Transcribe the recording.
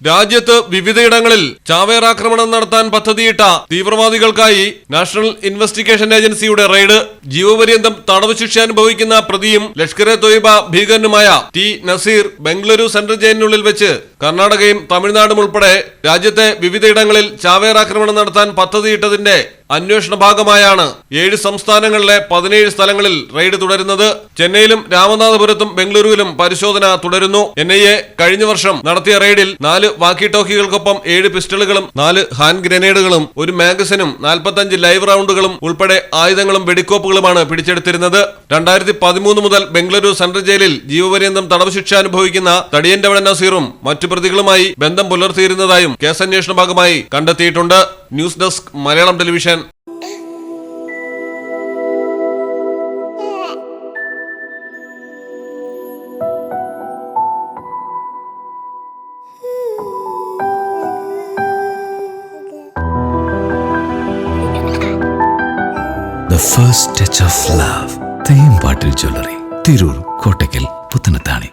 രാജ്യത്ത് വിവിധയിടങ്ങളിൽ ചാവേറാക്രമണം നടത്താൻ പദ്ധതിയിട്ട തീവ്രവാദികൾക്കായി നാഷണൽ ഇൻവെസ്റ്റിഗേഷൻ ഏജൻസിയുടെ റെയ്ഡ് ജീവപര്യന്തം തടവ് ശിക്ഷ അനുഭവിക്കുന്ന പ്രതിയും ലഷ്കർ എ തൊയ്ബ ഭീകരനുമായ ടി നസീർ ബംഗളൂരു സെൻട്രൽ ജയിലിനുള്ളിൽ വെച്ച് കർണാടകയും തമിഴ്നാടും ഉൾപ്പെടെ രാജ്യത്തെ വിവിധയിടങ്ങളിൽ ചാവേറാക്രമണം നടത്താൻ പദ്ധതിയിട്ടതിന്റെ അന്വേഷണ ഭാഗമായാണ്. ഏഴ് സംസ്ഥാനങ്ങളിലെ പതിനേഴ് സ്ഥലങ്ങളിൽ റെയ്ഡ് തുടരുന്നത്. ചെന്നൈയിലും രാമനാഥപുരത്തും ബംഗളൂരുവിലും പരിശോധന തുടരുന്നു. എൻ ഐ എ കഴിഞ്ഞ വർഷം നടത്തിയ റെയ്ഡിൽ നാല് വാക്കി ടോക്കികൾക്കൊപ്പം ഏഴ് പിസ്റ്റളുകളും നാല് ഹാൻഡ് ഗ്രനേഡുകളും ഒരു മാഗസിനും നാൽപ്പത്തഞ്ച് ലൈവ് റൗണ്ടുകളും ഉൾപ്പെടെ ആയുധങ്ങളും വെടിക്കോപ്പുകളുമാണ് പിടിച്ചെടുത്തിരുന്നത്. രണ്ടായിരത്തി പതിമൂന്ന് മുതൽ ബംഗളൂരു സെൻട്രൽ ജയിലിൽ ജീവപര്യന്തം തടവ് ശിക്ഷ അനുഭവിക്കുന്ന തടിയന്റെ നസീറും മറ്റു പ്രതികളുമായി ബന്ധം പുലർത്തിയിരുന്നതായും കേസന്വേഷണ ഭാഗമായി കണ്ടെത്തിയിട്ടുണ്ട്. News desk Malayalam television. First touch of love Thembattil jewellery. Tirur Kottakkal Puthanathani.